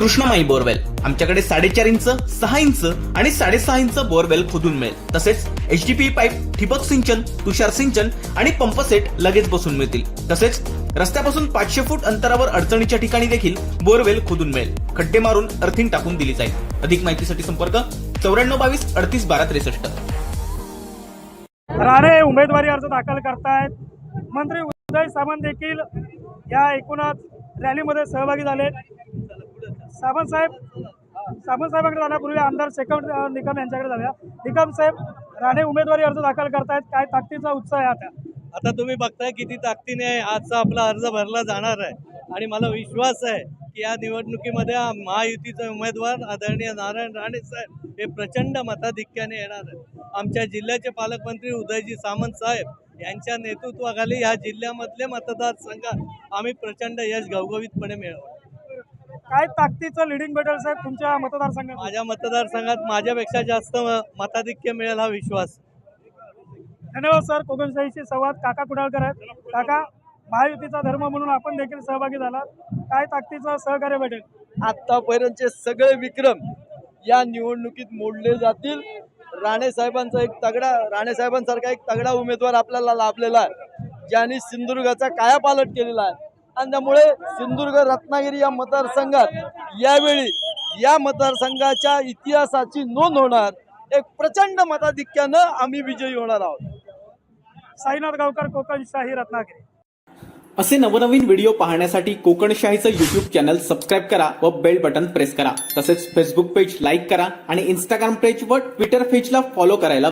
कृष्णमाई borewell. आमच्याकडे साडेचार inch सहा इंच आणि साडेसहा इंच बोरवेल खोदून मिळेल. तसेच एचडीपी पाईप ठिबक सिंचन तुषार सिंचन आणि पंप सेट लगेच बसून मिळतील. तसेच रस्त्यापासून पाचशे फूट अंतरावर अडचणीच्या ठिकाणी देखील बोरवेल खोदून मिळेल. खड्डे मारून अर्थिंग टाकून दिली जाईल. अधिक माहितीसाठी संपर्क चौऱ्याण्णव बावीस अडतीस बारा त्रेसष्ट. राणे उमेदवारी अर्ज दाखल करतायत. मंत्री उदय सामंत देखील या एकूणच रॅलीमध्ये सहभागी झाले. सामंत साहेब जाण्यापूर्वी आमदार शेखर निकम यांच्याकडे जाऊया. निकम साहेब राणे उमेदवारी अर्ज दाखल करतायत. काय ताकदीचा उत्साह आहे आता? आता तुम्ही बघताय किती ताकदीने आजचा आपला अर्ज भरला जाणार आहे. आणि मला विश्वास आहे की या निवडणुकीमध्ये महायुतीचे उमेदवार आदरणीय नारायण राणे साहेब हे प्रचंड मताधिक्याने येणार आहे आमच्या जिल्ह्याचे पालकमंत्री उदयजी सामंत साहेब यांच्या नेतृत्वाखाली ह्या जिल्ह्यामधले मतदारसंघात आम्ही प्रचंड यश घवघवीतपणे मिळवू काय ताकदीचं लिडिंग भेटेल साहेब तुमच्या मतदारसंघात? माझ्या मतदारसंघात माझ्यापेक्षा जास्त मताधिक्य मिळेल हा विश्वास. धन्यवाद सर कोकणशाहीशी संवाद. काका कुडाळकर आहेत. काका महायुतीचा धर्म म्हणून आपण देखील सहभागी झाला काय ताकदीचं सहकार्य भेटेल? आतापर्यंतचे सगळे विक्रम या निवडणुकीत मोडले जातील. राणे साहेबांचा एक तगडा राणे साहेबांसारखा एक तगडा उमेदवार आपल्याला लाभलेला आहे. ज्यांनी सिंधुदुर्गाचा कायापालट केलेला आहे. आणि त्यामुळे सिंधुदुर्ग रत्नागिरी या मतदारसंघात यावेळी या मतदारसंघाच्या इतिहासाची नोंद होणार. एक प्रचंड मताधिक्यानं आम्ही विजयी होणार आहोत. साईनाथ गावकर कोकणशाही रत्नागिरी. असे नवनवीन व्हिडिओ पाहण्यासाठी कोकणशाहीचं युट्यूब चॅनल सबस्क्राईब करा व बेल बटन प्रेस करा. तसेच फेसबुक पेज लाईक करा आणि इंस्टाग्राम पेज व ट्विटर पेजला फॉलो करायला